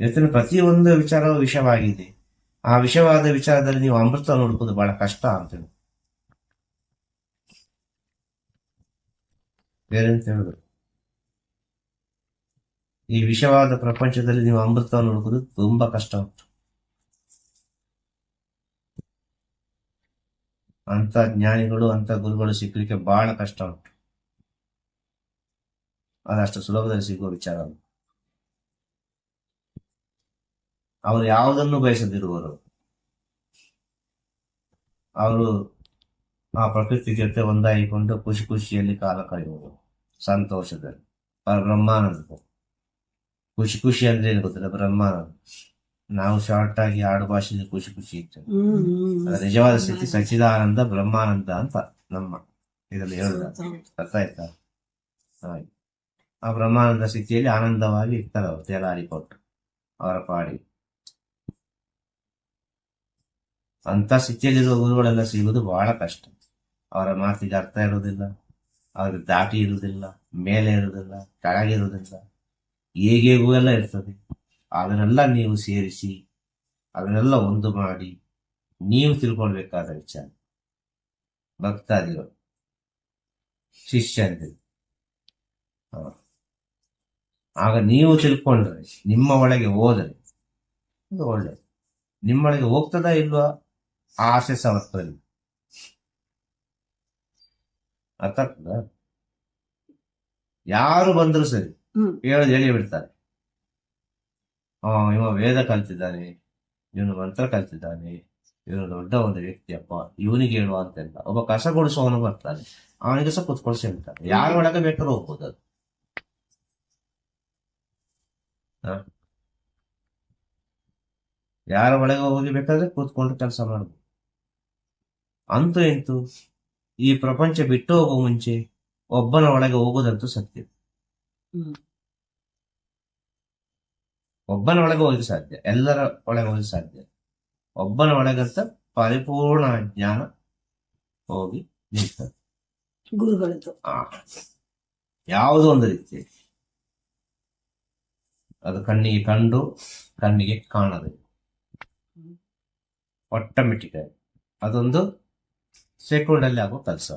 ಇವತ್ತಿನ ಪ್ರತಿಯೊಂದು ವಿಚಾರವೂ ವಿಷವಾಗಿದೆ ಆ ವಿಷವಾದ ವಿಚಾರದಲ್ಲಿ ನೀವು ಅಮೃತ ಹುಡುಕೋದು ಬಹಳ ಕಷ್ಟ ಅಂತೇಳಿ ಬೇರೆಂತ ಹೇಳಿದ್ರು ಈ ವಿಷವಾದ ಪ್ರಪಂಚದಲ್ಲಿ ನೀವು ಅಮೃತವನ್ನು ಹುಡುಕೋದು ತುಂಬಾ ಕಷ್ಟ ಉಂಟು. ಅಂತ ಜ್ಞಾನಿಗಳು ಅಂತ ಗುರುಗಳು ಸಿಕ್ಕಲಿಕ್ಕೆ ಬಹಳ ಕಷ್ಟ ಉಂಟು. ಅದಷ್ಟು ಸುಲಭದಲ್ಲಿ ಸಿಗುವ ವಿಚಾರ ಅಲ್ಲ ಅವರು ಯಾವುದನ್ನು ಬಯಸದಿರುವರು? ಅವರು ಆ ಪ್ರಕೃತಿ ಜೊತೆ ಒಂದಾಗಿಕೊಂಡು ಖುಷಿ ಖುಷಿಯಲ್ಲಿ ಕಾಲ ಕಳೆಯುವುದು ಸಂತೋಷದಲ್ಲಿ. ಬ್ರಹ್ಮಾನಂದ ಖುಷಿ ಖುಷಿ ಅಂದ್ರೆ ಏನು ಗೊತ್ತಿಲ್ಲ? ಬ್ರಹ್ಮಾನಂದ ನಾವು ಶಾರ್ಟ್ ಆಗಿ ಆಡು ಭಾಷೆಯಲ್ಲಿ ಖುಷಿ ಖುಷಿ ಇರ್ತೇವೆ. ಅದರ ನಿಜವಾದ ಸ್ಥಿತಿ ಸಚಿದಾನಂದ ಬ್ರಹ್ಮಾನಂದ ಅಂತ ನಮ್ಮ ಇದರಲ್ಲಿ ಹೇಳುದ. ಅರ್ಥ ಆಯ್ತಾ? ಹಾಗೆ. ಆ ಬ್ರಹ್ಮಾನಂದ ಸ್ಥಿತಿಯಲ್ಲಿ ಆನಂದವಾಗಿ ಇರ್ತಾರೆ ಅವರು. ತೇಲಾಡಿಕೊಟ್ಟು ಅವರ ಪಾಡಿ ಅಂತ ಸ್ಥಿತಿಯಲ್ಲಿರುವ ಗುರುಗಳೆಲ್ಲ ಸಿಗುವುದು ಬಹಳ ಕಷ್ಟ. ಅವರ ಮಾತಿಗೆ ಅರ್ಥ ಇರುವುದಿಲ್ಲ, ಅವ್ರಿಗೆ ದಾಟಿ ಇರುವುದಿಲ್ಲ, ಮೇಲೆ ಇರುವುದಿಲ್ಲ ಕೆಳಗಿರುವುದಿಲ್ಲ ಹೇಗೇಗೂ ಎಲ್ಲ ಇರ್ತದೆ. ಅದನ್ನೆಲ್ಲ ನೀವು ಸೇರಿಸಿ, ಅದನ್ನೆಲ್ಲ ಒಂದು ಮಾಡಿ, ನೀವು ತಿಳ್ಕೊಳ್ಬೇಕಾದ ವಿಚಾರ. ಭಕ್ತಾದಿಗಳು, ಶಿಷ್ಯಂದಿರು. ಆಗ ನೀವು ತಿಳ್ಕೊಂಡ್ರೆ, ನಿಮ್ಮ ಒಳಗೆ ಹೋದರೆ ಒಳ್ಳೆಯದು ನಿಮ್ಮೊಳಗೆ ಹೋಗ್ತದಾ ಇಲ್ವಾ? ಆಸೆ ಸಮರ್ಥದಲ್ಲಿ ಅರ್ಥ ಆಗ್ತದ? ಯಾರು ಬಂದ್ರು ಸರಿ. ಹೇಳೋದು ಹೇಳಿ ಬಿಡ್ತಾರೆ. ಇವ ವೇದ ಕಲ್ತಿದ್ದಾನೆ ಇವನು ಮಂತ್ರ ಕಲ್ತಿದ್ದಾನೆ ಇವನು ದೊಡ್ಡ ಒಂದು ವ್ಯಕ್ತಿಯಪ್ಪ ಇವನಿಗೆ ಹೇಳುವ ಅಂತ ಎಲ್ಲ ಒಬ್ಬ ಕಸ ಕೊಡಿಸುವವನು ಬರ್ತಾನೆ. ಅವನಿಗೆ ಸಹ ಕುತ್ಕೊಳ್ಸಿ ಹೇಳ್ತಾನೆ ಯಾರ ಒಳಗೆ ಬೇಕಾದ್ರೂ ಹೋಗ್ಬೋದು ಅದು. ಹ? ಯಾರ ಒಳಗೆ ಹೋಗಿ ಬೇಕಾದ್ರೆ ಕೂತ್ಕೊಂಡು ಕೆಲಸ ಮಾಡ್ಬೋದು. ಅಂತೂ ಇಂತೂ ಈ ಪ್ರಪಂಚ ಬಿಟ್ಟು ಹೋಗೋ ಮುಂಚೆ ಒಬ್ಬನ ಒಳಗೆ ಹೋಗೋದಂತೂ ಸತ್ಯ. ಒಬ್ಬನ ಒಳಗೆ ಹೋಗಿ ಸಾಧ್ಯ ಎಲ್ಲರ ಒಳಗೆ ಹೋಗಿ ಸಾಧ್ಯ. ಒಬ್ಬನ ಒಳಗಂತ ಪರಿಪೂರ್ಣ ಜ್ಞಾನ ಹೋಗಿ ನಿಲ್ತದೆ. ಗುರುಗಳದ್ದು. ಯಾವುದೋ ಒಂದು ರೀತಿ. ಅದು ಕಣ್ಣಿಗೆ ಕಂಡು ಕಣ್ಣಿಗೆ ಕಾಣದೆ. ಆಟೋಮೆಟಿಕ್ ಅದೊಂದು ಸೆಕೆಂಡ್ ಅಲ್ಲಿ ಆಗೋ ಕೆಲಸ.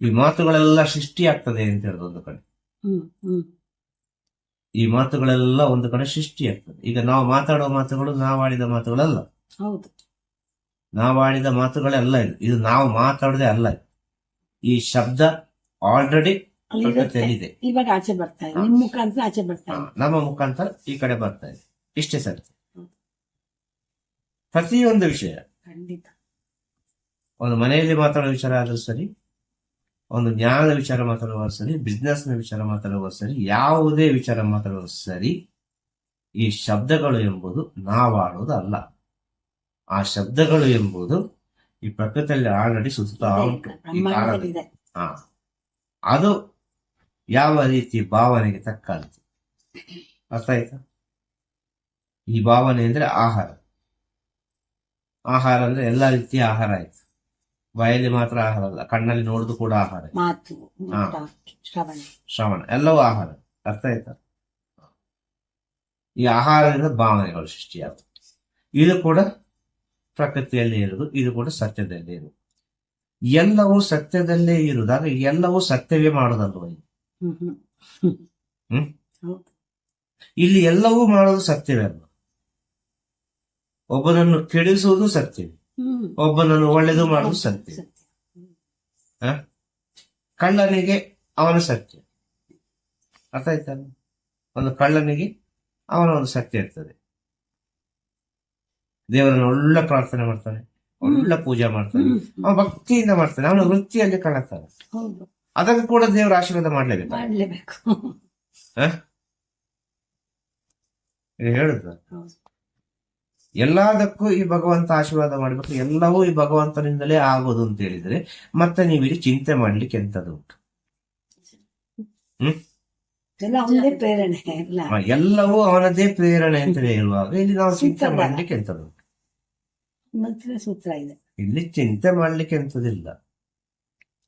ಈ ಮಾತುಗಳೆಲ್ಲ ಸೃಷ್ಟಿ ಆಗ್ತದೆ ಅಂತ ಹೇಳೋದು ಒಂದು ಕಡೆ. ಈ ಮಾತುಗಳೆಲ್ಲ ಒಂದು ಕಡೆ ಸೃಷ್ಟಿ ಆಗ್ತದೆ. ಈಗ ನಾವು ಮಾತಾಡುವ ಮಾತುಗಳು ನಾವಾಡಿದ ಮಾತುಗಳಲ್ಲ. ಹೌದು. ನಾವಾಡಿದ ಮಾತುಗಳೆಲ್ಲ ಇದು. ಇದು ನಾವು ಮಾತಾಡದೆ ಅಲ್ಲ. ಈ ಶಬ್ದ ಆಲ್ರೆಡಿ ಇದೆ ಇವಾಗ ಆಚೆ ಬರ್ತಾ ಇದೆ. ನಿಮ್ ಮುಖಾಂತರ ಆಚೆ ಬರ್ತಾ ಇದೆ. ನಮ್ಮ ಮುಖಾಂತರ ಈ ಕಡೆ ಬರ್ತಾ ಇದೆ. ಇಷ್ಟೇ ಸರ್. ಪ್ರತಿಯೊಂದು ವಿಷಯ ಖಂಡಿತ. ಒಂದು ಮನೆಯಲ್ಲಿ ಮಾತಾಡೋ ವಿಚಾರ ಆದರೂ ಸರಿ ಒಂದು ಜ್ಞಾನದ ವಿಚಾರ ಮಾತಾಡುವ ಸರಿ ಬಿಸ್ನೆಸ್ನ ವಿಚಾರ ಮಾತಾಡುವ ಸರಿ ಯಾವುದೇ ವಿಚಾರ ಮಾತಾಡುವ ಸರಿ ಈ ಶಬ್ದಗಳು ಎಂಬುದು ನಾವಾಡುವುದು ಅಲ್ಲ. ಆ ಶಬ್ದಗಳು ಎಂಬುದು ಈ ಪ್ರಕೃತಿಯಲ್ಲಿ ಆಲ್ರೆಡಿ ಸುತ್ತಾ ಉಂಟು ಅದು ಯಾವ ರೀತಿ ಭಾವನೆಗೆ ತಕ್ಕಂತೆ. ಅರ್ಥ ಆಯ್ತಾ ಈ ಭಾವನೆ ಅಂದ್ರೆ ಆಹಾರ. ಆಹಾರ ಅಂದ್ರೆ ಎಲ್ಲಾ ರೀತಿಯ ಆಹಾರ ಆಯ್ತು. ಬಾಯಲ್ಲಿ ಮಾತ್ರ ಆಹಾರ ಅಲ್ಲ ಕಣ್ಣಲ್ಲಿ ನೋಡುದು ಕೂಡ ಆಹಾರ ಮಾತು ಹಾ. ಊಟ, ಶ್ರವಣ. ಶ್ರವಣ ಎಲ್ಲವೂ ಆಹಾರ. ಅರ್ಥ ಆಯ್ತಾ? ಈ ಆಹಾರದಿಂದ ಭಾವನೆಗಳು ಸೃಷ್ಟಿಯಾಗುತ್ತೆ. ಇದು ಕೂಡ ಪ್ರಕೃತಿಯಲ್ಲಿ ಇರುವುದು ಇದು ಕೂಡ ಸತ್ಯದಲ್ಲಿ ಇರುದು. ಎಲ್ಲವೂ ಸತ್ಯದಲ್ಲೇ ಇರುವುದಾಗ ಎಲ್ಲವೂ ಸತ್ಯವೇ ಮಾಡೋದಲ್ವ ಇದು? ಹ್ಮ್ ಹ್ಮ್. ಹ್ಮ್? ಇಲ್ಲಿ ಎಲ್ಲವೂ ಮಾಡೋದು ಸತ್ಯವೇ ಅಲ್ವ? ಒಬ್ಬನನ್ನು ಕೆಡಿಸುವುದು ಸತ್ಯ. ಒಬ್ಬನನ್ನು ಒಳ್ಳೆದು ಮಾಡುವುದು ಸತ್ಯ. ಕಳ್ಳನಿಗೆ ಅವನ ಸತ್ಯ. ಅರ್ಥ ಆಯ್ತಲ್ಲ ಒಂದು ಕಳ್ಳನಿಗೆ ಅವನ ಒಂದು ಸತ್ಯ ಇರ್ತದೆ. ದೇವರನ್ನು ಒಳ್ಳೆ ಪ್ರಾರ್ಥನೆ ಮಾಡ್ತಾನೆ. ಒಳ್ಳೆ ಪೂಜೆ ಮಾಡ್ತಾನೆ. ಅವನು ಭಕ್ತಿಯಿಂದ ಮಾಡ್ತಾನೆ. ಅವನ ವೃತ್ತಿಯಲ್ಲಿ ಕಳತಾನೆ ಅದಕ್ಕೆ ಕೂಡ ದೇವರ ಆಶೀರ್ವಾದ ಮಾಡ್ಲೇಬೇಕು. ಹೇಳುದು. ಎಲ್ಲದಕ್ಕೂ ಈ ಭಗವಂತ ಆಶೀರ್ವಾದ ಮಾಡಬೇಕು ಎಲ್ಲವೂ ಈ ಭಗವಂತನಿಂದಲೇ ಆಗೋದು ಅಂತ ಹೇಳಿದ್ರೆ ಮತ್ತೆ ನೀವು ಇಲ್ಲಿ ಚಿಂತೆ ಮಾಡ್ಲಿಕ್ಕೆ ಎಂತದ್ದು ಉಂಟು? ಹ್ಮ್? ಎಲ್ಲವೂ ಅವನದೇ ಪ್ರೇರಣೆ ಅಂತ ಹೇಳುವಾಗ ಇಲ್ಲಿ ನಾವು ಚಿಂತೆ. ಮಾಡ್ಲಿಕ್ಕೆ ಎಂತದ್ದು ಸೂತ್ರ ಇದೆ. ಇಲ್ಲಿ ಚಿಂತೆ ಮಾಡ್ಲಿಕ್ಕೆ ಎಂತದಿಲ್ಲ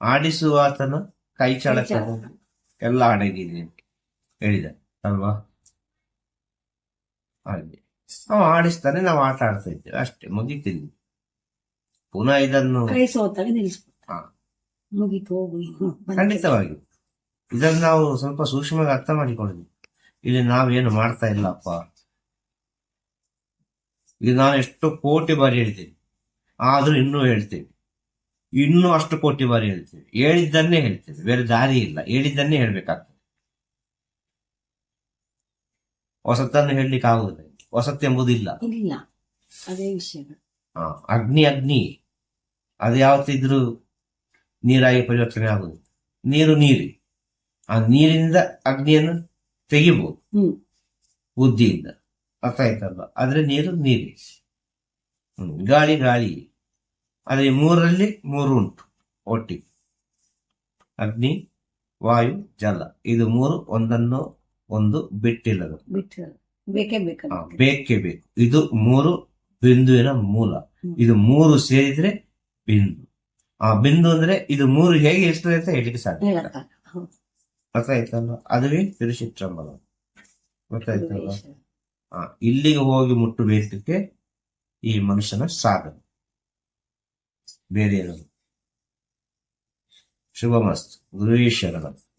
ಆಡಿಸುವ ಆತನ ಕೈ ಚಳಕ. ಎಲ್ಲ ಅಡಗಿದೆ ಹೇಳಿದ ಅಲ್ವಾ? ಹಾಗೆ. ಅವ ಆಡಿಸ್ತಾನೆ ನಾವು ಆಟ ಆಡ್ತಾ ಇದ್ದೇವೆ ಅಷ್ಟೇ ಮುಗಿತೀನಿ ಪುನಃ ಇದನ್ನು ಕೈ ಸೋತಾಗ ನಿಲ್ಲಿಸ್ಬಿಡ್ತಾರೆ. ಹಾ. ಮುಗೀತು ಹೋಗು ಇನ್ನು ಬಂತು. ಖಂಡಿತವಾಗಿ ಇದನ್ನು ನಾವು ಸ್ವಲ್ಪ ಸೂಕ್ಷ್ಮವಾಗಿ ಅರ್ಥ ಮಾಡಿಕೊಂಡಿದ್ವಿ ಇಲ್ಲಿ ನಾವೇನು ಮಾಡ್ತಾ ಇಲ್ಲಪ್ಪ. ಇದು ನಾನು ಎಷ್ಟು ಕೋಟಿ ಬಾರಿ ಹೇಳ್ತೀನಿ. ಆದ್ರೂ ಇನ್ನೂ ಹೇಳ್ತೀವಿ ಇನ್ನೂ ಅಷ್ಟು ಕೋಟಿ ಬಾರಿ ಹೇಳ್ತೀವಿ ಹೇಳಿದ್ದನ್ನೇ ಹೇಳ್ತೀವಿ ಬೇರೆ ದಾರಿ ಇಲ್ಲ. ಹೇಳಿದ್ದನ್ನೇ ಹೇಳ್ಬೇಕಾಗ್ತದೆ. ಹೊಸತನ್ನು ಹೇಳಲಿಕ್ಕೆ ಆಗುದಿಲ್ಲ ಹೊಸತ್ತು ಎಂಬುದು ಇಲ್ಲ. ಅದೇ ವಿಷಯ ಆ, ಅಗ್ನಿ ಅಗ್ನಿ. ಅದು ಯಾವತ್ತಿದ್ರೂ ನೀರಾಗಿ ಪರಿವರ್ತನೆ ಆಗುದು ನೀರು ನೀರಿ. ಆ ನೀರಿನಿಂದ ಅಗ್ನಿಯನ್ನು ತೆಗಿಬಹುದು ಹ್ಮ್. ಬುದ್ಧಿಯಿಂದ. ಅರ್ಥ ಆಯ್ತಲ್ಲ ಆದ್ರೆ ನೀರು ನೀರಿ. ಹ್ಮ್ ಗಾಳಿ ಗಾಳಿ. ಅದೇ ಮೂರರಲ್ಲಿ ಮೂರು ಉಂಟು ಒಟ್ಟಿಗೆ. ಅಗ್ನಿ ವಾಯು ಜಲ. ಇದು ಮೂರು ಒಂದನ್ನು ಒಂದು ಬಿಟ್ಟಿಲ್ಲದು. ಬಿಟ್ಟು ಬೇಕೇ ಆ, ಬೇಕೇ ಬೇಕು. ಇದು ಮೂರು ಬಿಂದುವಿನ ಮೂಲ. ಇದು ಮೂರು ಸೇರಿದ್ರೆ ಬಿಂದು. ಆ ಬಿಂದು ಅಂದ್ರೆ ಇದು ಮೂರು ಹೇಗೆ ಎಷ್ಟು ಅಂತ ಹೇಳಿಕ್ಕೆ ಸಾಧ್ಯ ಇಲ್ಲ. ಹೇಳಕ್ಕ ಆಯ್ತಲ್ಲ ಅದುವೇ ತಿರುಚಿತ್ರಂಬಲ. ಗೊತ್ತಾಯ್ತಲ್ಲ. ಆ, ಇಲ್ಲಿಗೆ ಹೋಗಿ ಮುಟ್ಟಬೇಕಕ್ಕೆ ಈ ಮನುಷ್ಯನ ಸಾಧನೆ. ಬೇರೆ ಶುಭಮಸ್ತು. Motivation.